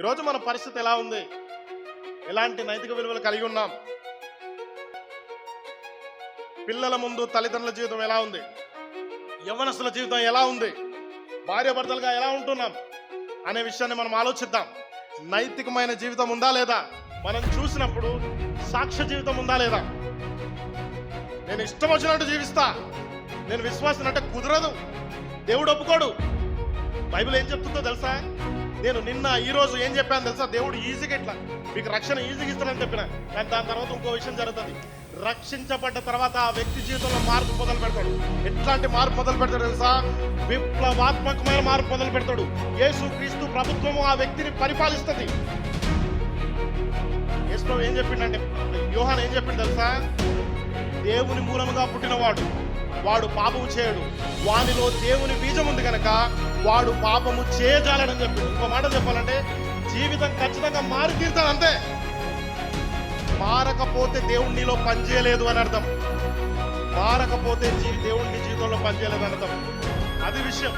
ఈరోజు మన పరిస్థితి ఎలా ఉంది? ఎలాంటి నైతిక విలువలు కలిగి ఉన్నాం? పిల్లల ముందు తల్లిదండ్రుల జీవితం ఎలా ఉంది? యవనస్తుల జీవితం ఎలా ఉంది? భార్య భర్తలుగా ఎలా ఉంటున్నాం? అనే విషయాన్ని మనం ఆలోచిద్దాం. నైతికమైన జీవితం ఉందా లేదా? మనం చూసినప్పుడు సాక్ష్య జీవితం ఉందా లేదా? నేను ఇష్టం వచ్చినట్టు జీవిస్తా. నేను విశ్వాసం అంటే కుదరదు. దేవుడు ఒప్పుకోడు. బైబిల్ ఏం చెప్తుందో తెలుసా? నేను నిన్న ఈ రోజు ఏం చెప్పాను తెలుసా? దేవుడు ఈజీగా ఇట్లా మీకు రక్షణ ఈజీగా ఇస్తానని చెప్పిన. కానీ దాని తర్వాత ఇంకో విషయం జరుగుతుంది. రక్షించబడ్డ తర్వాత ఆ వ్యక్తి జీవితంలో మార్పు మొదలు పెడతాడు. ఎట్లాంటి మార్పు మొదలు పెడతాడు తెలుసా? విప్లవాత్మకమైన మార్పు మొదలు పెడతాడు. యేసు క్రీస్తు ప్రభుత్వము ఆ వ్యక్తిని పరిపాలిస్తుంది. యేసు ఏం చెప్పిండంటే యోహాన్ ఏం చెప్పిండు తెలుసా? దేవుని మూలముగా పుట్టినవాడు. వాడు పాపము చేయడు. వానిలో దేవుని బీజం ఉంది కనుక వాడు పాపము చేయజాలని చెప్పి ఇంకో మాట చెప్పాలంటే జీవితం ఖచ్చితంగా మారి తీరుతాను అంతే. మారకపోతే దేవుడు నీలో పనిచేయలేదు అని అర్థం. మారకపోతే జీ దేవుడు నీ జీవితంలో పనిచేయలేదు అని అర్థం. అది విషయం.